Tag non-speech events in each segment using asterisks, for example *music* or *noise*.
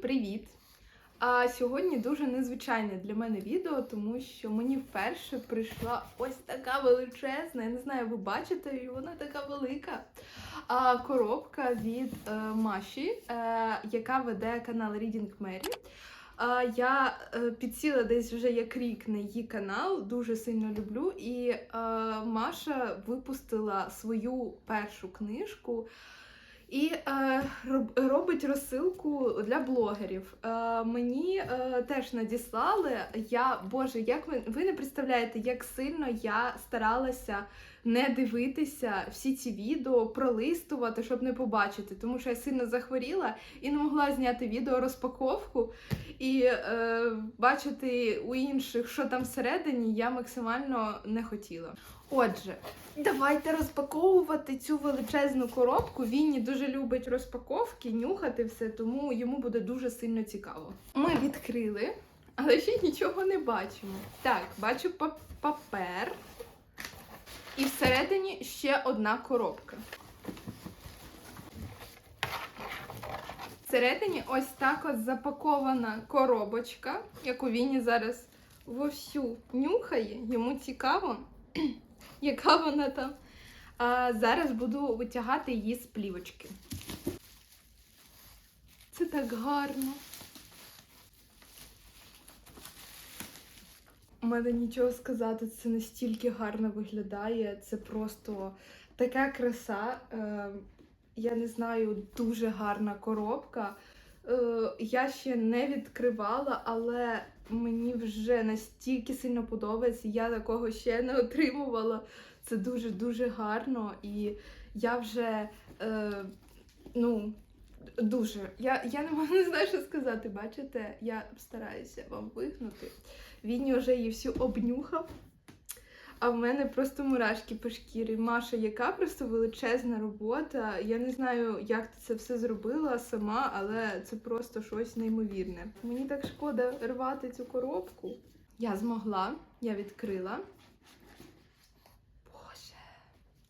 привіт! А сьогодні дуже незвичайне для мене відео, тому що мені вперше прийшла ось така величезна, я не знаю, ви бачите, і вона така велика. А, коробка від е, Маші, е, яка веде канал Reading Mary. А, я е, підсіла десь вже як рік на її канал, дуже сильно люблю. І е, Маша випустила свою першу книжку. І е, роб- робить розсилку для блогерів. Е, мені е, теж надіслали. Я Боже, як ви, ви не представляєте, як сильно я старалася не дивитися всі ці відео, пролистувати, щоб не побачити, тому що я сильно захворіла і не могла зняти відео розпаковку і е, бачити у інших, що там всередині, я максимально не хотіла. Отже, Давайте розпаковувати цю величезну коробку. Вінні дуже любить розпаковки, нюхати все, тому йому буде дуже сильно цікаво. Ми відкрили, але ще нічого не бачимо. Так, бачу пап- папер. І всередині ще одна коробка. Всередині ось так от запакована коробочка, яку Вінні зараз вовсю нюхає. Йому цікаво *clears throat* яка вона там. А зараз буду витягати її з плівочки. Це так гарно. У мене нічого сказати, це настільки гарно виглядає. Це просто така краса. Е, я не знаю, дуже гарна коробка. Е, я ще не відкривала, але мені вже настільки сильно подобається. Я такого ще не отримувала. Це дуже-дуже гарно. І я вже е, ну, дуже. Я, я не можу *laughs* не знаю, що сказати. Бачите, я стараюся вам вигнути. Він вже її всю обнюхав. А в мене просто мурашки по шкірі. Маша, яка просто величезна робота. Я не знаю, як ти це все зробила сама, але це просто щось неймовірне. Мені так шкода рвати цю коробку. Я змогла, я відкрила. Боже,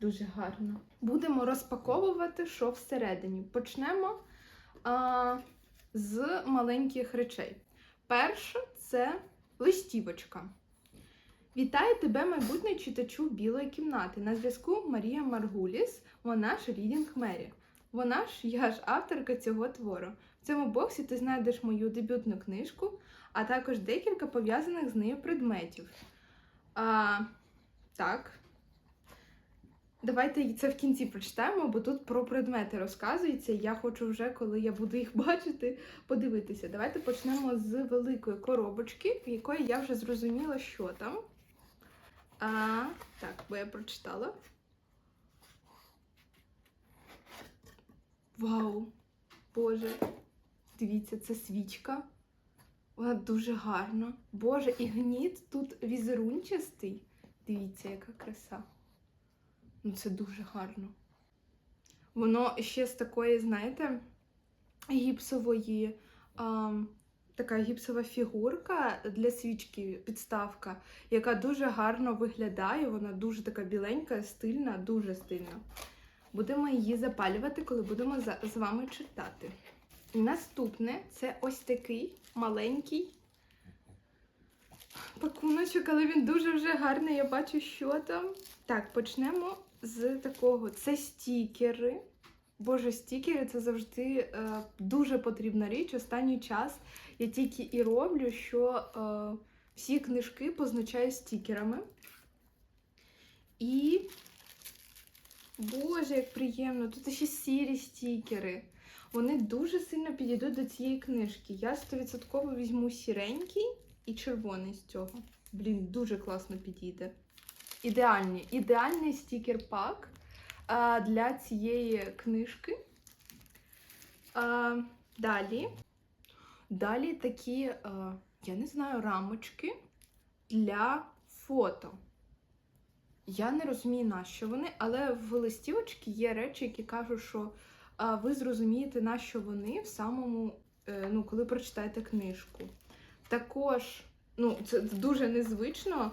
дуже гарно. Будемо розпаковувати, що всередині. Почнемо а, з маленьких речей. Перше це листівочка. Вітаю тебе, майбутній читачу білої кімнати. На зв'язку Марія Маргуліс, вона ж Рідінг Мері. Вона ж я ж авторка цього твору. В цьому боксі ти знайдеш мою дебютну книжку, а також декілька пов'язаних з нею предметів. А, так. Давайте це в кінці прочитаємо, бо тут про предмети розказується. Я хочу вже, коли я буду їх *laughs* бачити, подивитися. Давайте почнемо з великої коробочки, в якої я вже зрозуміла, що там. А, так, бо я прочитала. Вау! Боже! Дивіться, це свічка. Вона дуже гарна. Боже, і гніт тут візерунчастий. Дивіться, яка краса. Ну, це дуже гарно. Воно ще з такої, знаєте, гіпсової. А, така гіпсова фігурка для свічки, підставка, яка дуже гарно виглядає. Вона дуже така біленька, стильна, дуже стильна. Будемо її запалювати, коли будемо з вами читати. Наступне це ось такий маленький пакуночок, але він дуже вже гарний. Я бачу, що там. Так, почнемо з такого. Це стікери. Боже, стікери це завжди е, дуже потрібна річ. Останній час я тільки і роблю, що е, всі книжки позначаю стікерами. І. Боже, як приємно! Тут ще сірі стікери. Вони дуже сильно підійдуть до цієї книжки. Я 100% візьму сіренький і червоний з цього. Блін, дуже класно підійде. Ідеальний, ідеальний стікер-пак а, для цієї книжки. А, далі. Далі такі, а, я не знаю, рамочки для фото. Я не розумію, на що вони, але в листівочці є речі, які кажуть, що ви зрозумієте, на що вони в самому, е, ну, коли прочитаєте книжку. Також, ну, це дуже незвично.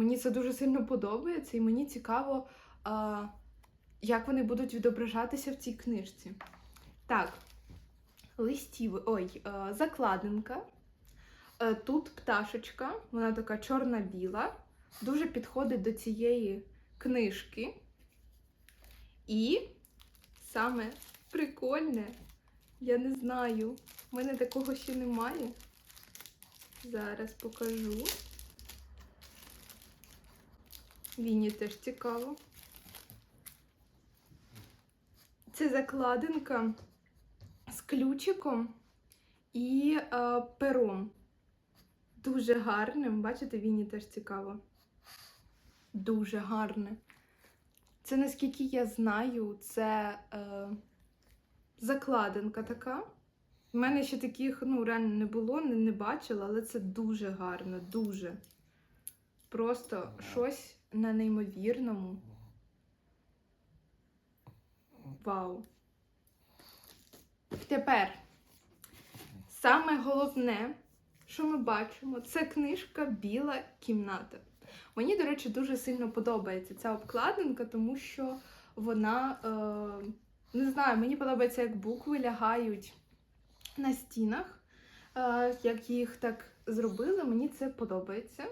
А, мені це дуже сильно подобається, і мені цікаво, а, як вони будуть відображатися в цій книжці. Так, листів, ой, е, закладинка. Е, Тут пташечка, вона така чорна-біла, дуже підходить до цієї книжки. І саме прикольне, я не знаю, в мене такого ще немає. Зараз покажу. Віні теж цікаво. Це закладинка з ключиком і е, пером. Дуже гарним. Бачите, Віні теж цікаво. Дуже гарне. Це, наскільки я знаю, це е, закладинка така. У мене ще таких ну, реально не було, не, не бачила, але це дуже гарно, дуже. Просто щось на неймовірному. Вау. Тепер саме головне, що ми бачимо, це книжка Біла кімната. Мені, до речі, дуже сильно подобається ця обкладинка, тому що вона, е, не знаю, мені подобається, як букви лягають на стінах, е, як їх так зробили, мені це подобається.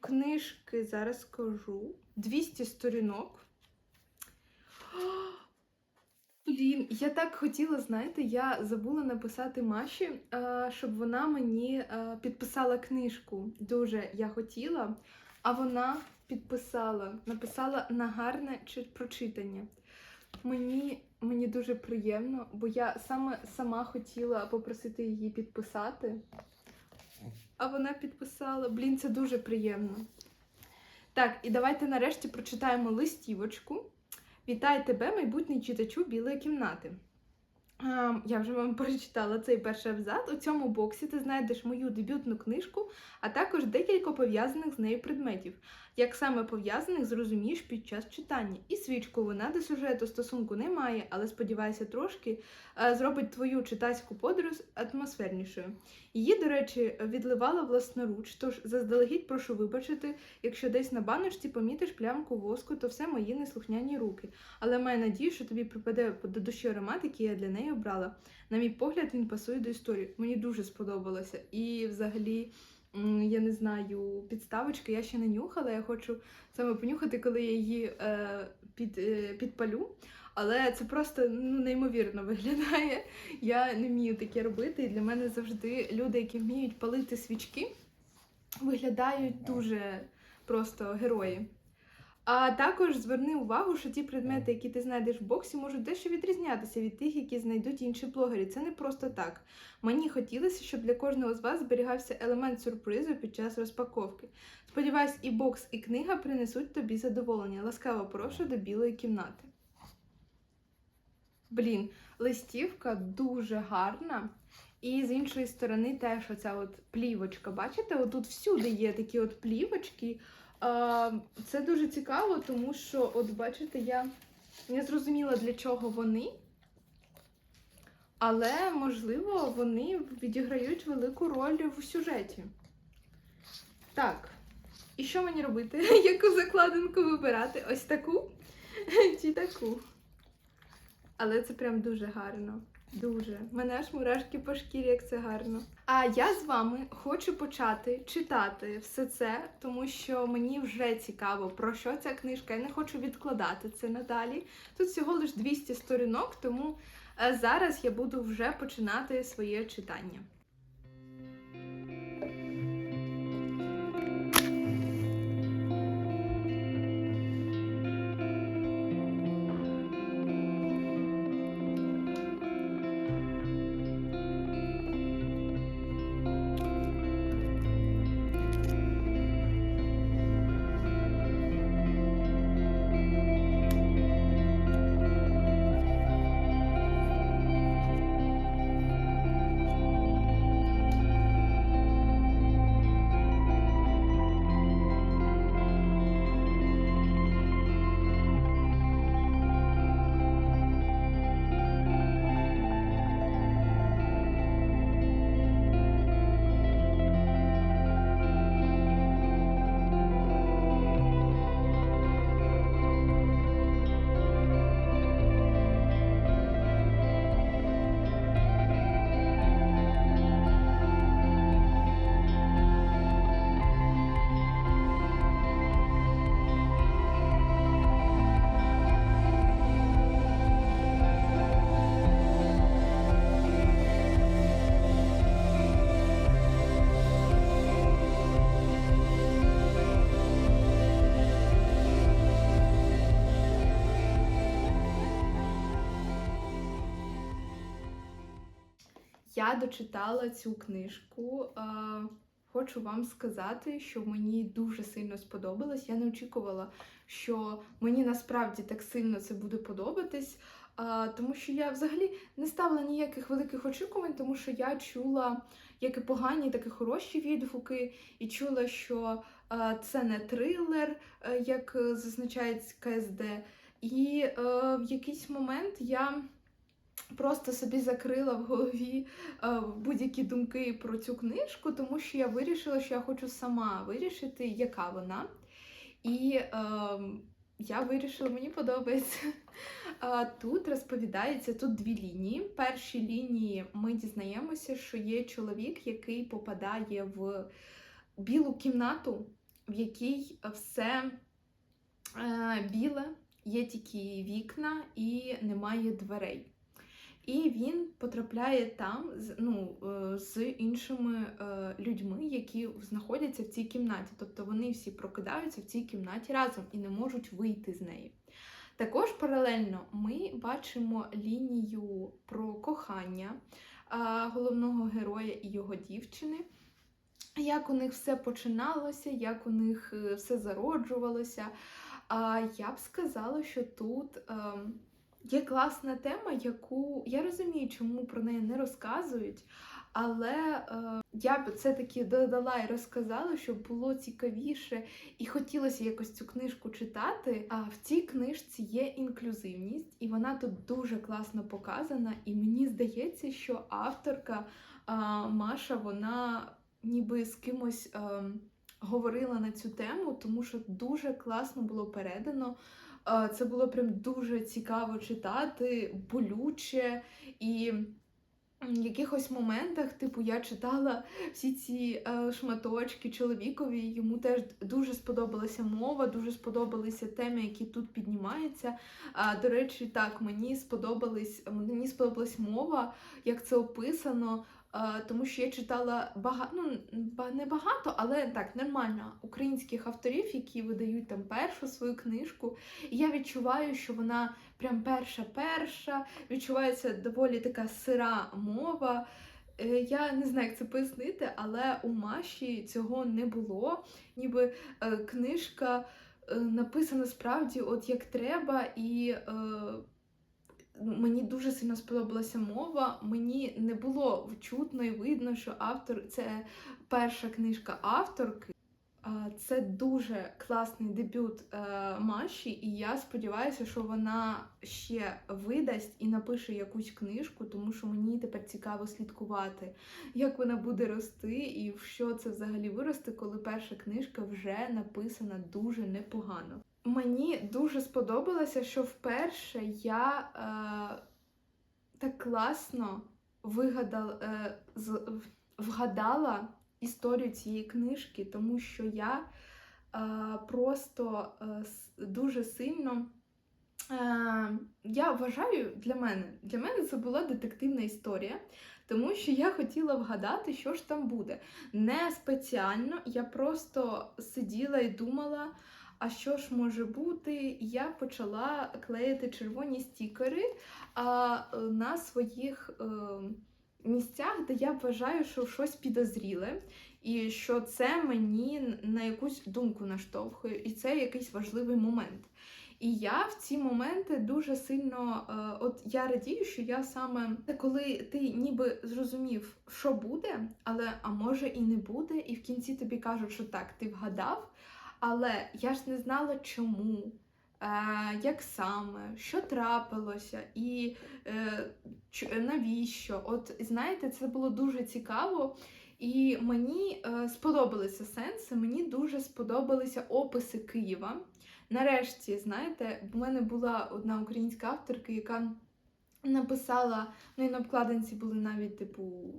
Книжки зараз скажу. 200 сторінок. Блін, я так хотіла, знаєте, я забула написати Маші, е, щоб вона мені е, підписала книжку. Дуже я хотіла, а вона підписала, написала на гарне прочитання. Мені, мені дуже приємно, бо я саме сама хотіла попросити її підписати. А вона підписала. Блін, це дуже приємно. Так, і давайте нарешті прочитаємо листівочку. Вітаю тебе, майбутній читачу білої кімнати. А, Я вже вам *laughs* прочитала цей перший абзац. У цьому боксі ти знайдеш мою дебютну книжку, а також декілька пов'язаних з нею предметів. Як саме пов'язаних, зрозумієш під час читання. І свічку вона до сюжету стосунку не має, але сподіваюся, трошки е, зробить твою читацьку подорож атмосфернішою. Її, до речі, відливала власноруч, тож заздалегідь прошу вибачити, якщо десь на баночці помітиш плямку воску, то все мої неслухняні руки. Але маю надію, що тобі припаде до душі аромат, який я для неї обрала. На мій погляд, він пасує до історії. Мені дуже сподобалося. І взагалі, я не знаю, підставочки я ще не нюхала. Я хочу саме понюхати, коли я її е, під, е, підпалю. Але це просто ну, неймовірно виглядає. Я не вмію таке робити. І для мене завжди люди, які вміють палити свічки, виглядають дуже просто герої. А також зверни увагу, що ті предмети, які ти знайдеш в боксі, можуть дещо відрізнятися від тих, які знайдуть інші блогери. Це не просто так. Мені хотілося, щоб для кожного з вас зберігався елемент сюрпризу під час розпаковки. Сподіваюсь, і бокс, і книга принесуть тобі задоволення. Ласкаво прошу до білої кімнати. Блін, листівка дуже гарна. І з іншої сторони теж оця от плівочка. Бачите, отут всюди є такі от плівочки. Це дуже цікаво, тому що, от бачите, я не зрозуміла, для чого вони. Але, можливо, вони відіграють велику роль в сюжеті. Так, і що мені робити? *laughs* Яку закладинку вибирати? Ось таку *laughs* чи таку? Але це прям дуже гарно. Дуже. Мене аж мурашки по шкірі, як це гарно. А я з вами хочу почати читати все це, тому що мені вже цікаво, про що ця книжка. Я не хочу відкладати це надалі. Тут всього лиш 200 сторінок, тому е, зараз я буду вже починати своє читання. Я дочитала цю книжку. Хочу вам сказати, що мені дуже сильно сподобалось. Я не очікувала, що мені насправді так сильно це буде подобатись. Тому що я взагалі не ставила ніяких великих очікувань, тому що я чула як і погані, так і хороші відгуки, і чула, що це не трилер, е, як е, зазначають КСД. І е, в якийсь момент я просто собі закрила в голові е, будь-які думки про цю книжку, тому що я вирішила, що я хочу сама вирішити, яка вона. І е, я вирішила, мені подобається. Тут розповідається тут дві лінії. В першій лінії ми дізнаємося, що є чоловік, який попадає в білу кімнату, в якій все е, біле, є тільки вікна і немає дверей. І він потрапляє там ну, е, з іншими е, людьми, які знаходяться в цій кімнаті. Тобто вони всі прокидаються в цій кімнаті разом і не можуть вийти з неї. Також паралельно ми бачимо лінію про кохання е, головного героя і його дівчини. Як у них все починалося, як у них все зароджувалося. Я б сказала, що тут ем, є класна тема, яку я розумію, чому про неї не розказують. Але е, я б це таки додала і розказала, щоб було цікавіше і хотілося якось цю книжку читати. А в цій книжці є інклюзивність, і вона тут дуже класно показана. І мені здається, що авторка е, Маша, вона ніби з кимось е, говорила на цю тему, тому що дуже класно було передано. Е, Це було прям дуже цікаво читати, болюче і. В якихось моментах, типу, я читала всі ці е, шматочки чоловікові. Йому теж дуже сподобалася мова, дуже сподобалися теми, які тут піднімаються. А до речі, так мені сподобались мені сподобалась мова, як це описано. Тому що я читала багато, ну не багато, але так нормально українських авторів, які видають там першу свою книжку. І я відчуваю, що вона прям перша-перша, відчувається доволі така сира мова. Е, Я не знаю, як це пояснити, але у Маші цього не було. Ніби е, книжка е, написана справді от як треба, і мені дуже сильно сподобалася мова. Мені не було чутно і видно, що автор це перша книжка авторки. Це дуже класний дебют е, Маші, і я сподіваюся, що вона ще видасть і напише якусь книжку, тому що мені тепер цікаво слідкувати, як вона буде рости і в що це взагалі виросте, коли перша книжка вже написана дуже непогано. Мені дуже сподобалося, що вперше я е, так класно вигадала, е, з, вгадала історію цієї книжки, тому що я е, просто е, дуже сильно. Е, я вважаю для мене, для мене це була детективна історія, тому що я хотіла вгадати, що ж там буде. Не спеціально, я просто сиділа і думала, а що ж може бути. Я почала клеїти червоні стікери а, е, на своїх е, місцях, де я вважаю, що щось підозріле, і що це мені на якусь думку наштовхує, і це якийсь важливий момент. І я в ці моменти дуже сильно, е, от я радію, що я саме коли ти ніби зрозумів, що буде, але а може і не буде, і в кінці тобі кажуть, що так, ти вгадав, але я ж не знала чому. е, Як саме, що трапилося, і е, навіщо? От знаєте, це було дуже цікаво, і мені е, сподобалися сенси. Мені дуже сподобалися описи Києва. Нарешті, знаєте, в мене була одна українська авторка, яка написала, ну і на обкладинці були навіть, типу,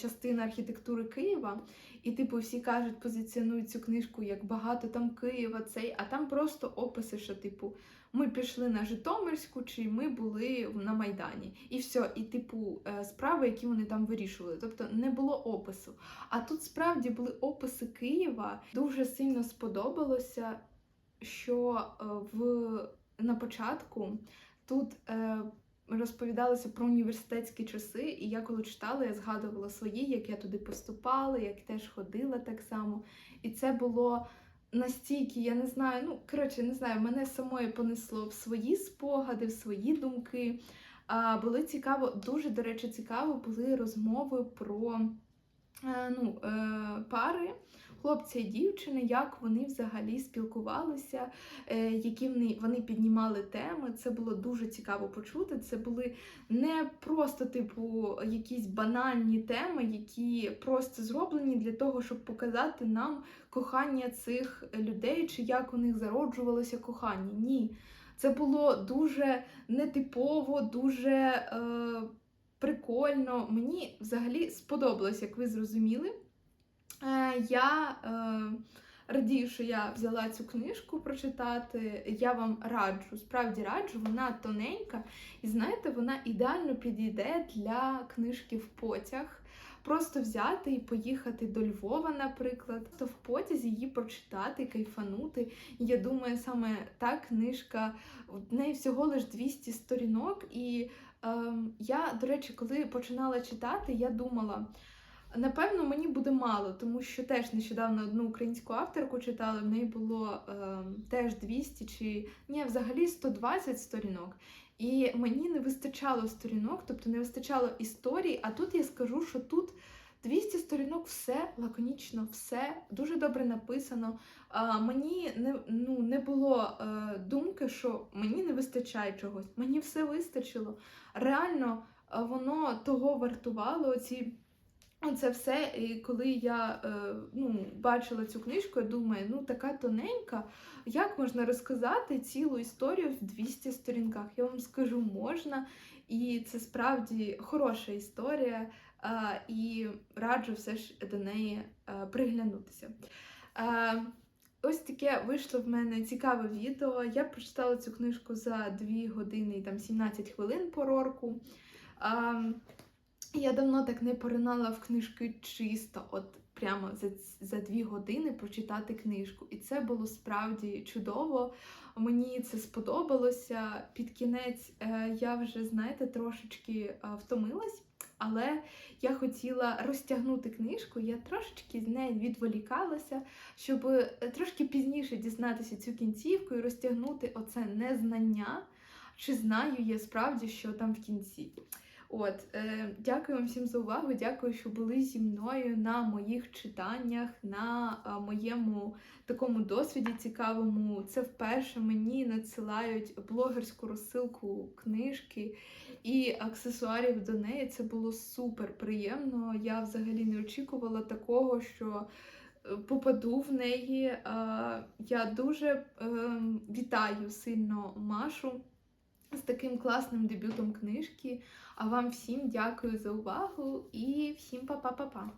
частина архітектури Києва, і, типу, всі кажуть, позиціонують цю книжку як багато там Києва, цей, а там просто описи, що, типу, ми пішли на Житомирську, чи ми були на Майдані. І все, і, типу, е, справи, які вони там вирішували. Тобто не було опису. А тут справді були описи Києва. Дуже сильно сподобалося, що е, в, на початку тут е, розповідалося про університетські часи, і я коли читала, я згадувала свої, як я туди поступала, як теж ходила так само. І це було настільки, я не знаю, ну коротше, не знаю, мене самої понесло в свої спогади, в свої думки. А, Було цікаво, дуже, до речі, цікаво були розмови про е, ну, е, пари. Хлопця і дівчини, як вони взагалі спілкувалися, е, які вони, піднімали теми. Це було дуже цікаво почути. Це були не просто, типу, якісь банальні теми, які просто зроблені для того, щоб показати нам кохання цих людей, чи як у них зароджувалося кохання. Ні. Це було дуже нетипово, дуже е, прикольно. Мені взагалі сподобалось, як ви зрозуміли. Е, я е, радію, що я взяла цю книжку прочитати. Я вам раджу, справді раджу, вона тоненька, і знаєте, вона ідеально підійде для книжки в потяг. Просто взяти і поїхати до Львова, наприклад, то в потязі її прочитати, кайфанути. Я думаю, саме та книжка, в неї всього лиш 200 сторінок. І ем, я, до речі, коли починала читати, я думала. Напевно, мені буде мало, тому що теж нещодавно одну українську авторку читала, в неї було е, теж 200 чи ні, взагалі 120 сторінок. І мені не вистачало сторінок, тобто не вистачало історії. А тут я скажу, що тут 200 сторінок, все лаконічно, все дуже добре написано. А, мені не, ну, не було е, думки, що мені не вистачає чогось. Мені все вистачило. Реально, е, воно того вартувало. Ці це все, і коли я е, ну, бачила цю книжку, я думаю, ну така тоненька, як можна розказати цілу історію в 200 сторінках? Я вам скажу, можна, і це справді хороша історія, е, і раджу все ж до неї е, приглянутися. Ось таке вийшло в мене цікаве відео. Я прочитала цю книжку за 2 години і там 17 хвилин по рорку. Я давно так не поринала в книжки чисто, от прямо за, за дві години прочитати книжку. І це було справді чудово. Мені це сподобалося. Під кінець е, я вже, знаєте, трошечки е, втомилась. Але я хотіла розтягнути книжку, я трошечки з неї відволікалася, щоб е, трошки пізніше дізнатися цю кінцівку і розтягнути оце незнання, чи знаю я справді, що там в кінці. От, е, дякую вам всім за увагу. Дякую, що були зі мною на моїх читаннях, на е, моєму такому досвіді цікавому. Це вперше мені надсилають блогерську розсилку книжки і аксесуарів до неї. Це було супер приємно. Я взагалі не очікувала такого, що. е, Попаду в неї. Е, Я дуже е, вітаю сильно Машу з таким класним дебютом книжки. А вам всім дякую за увагу і всім па-па-па-па!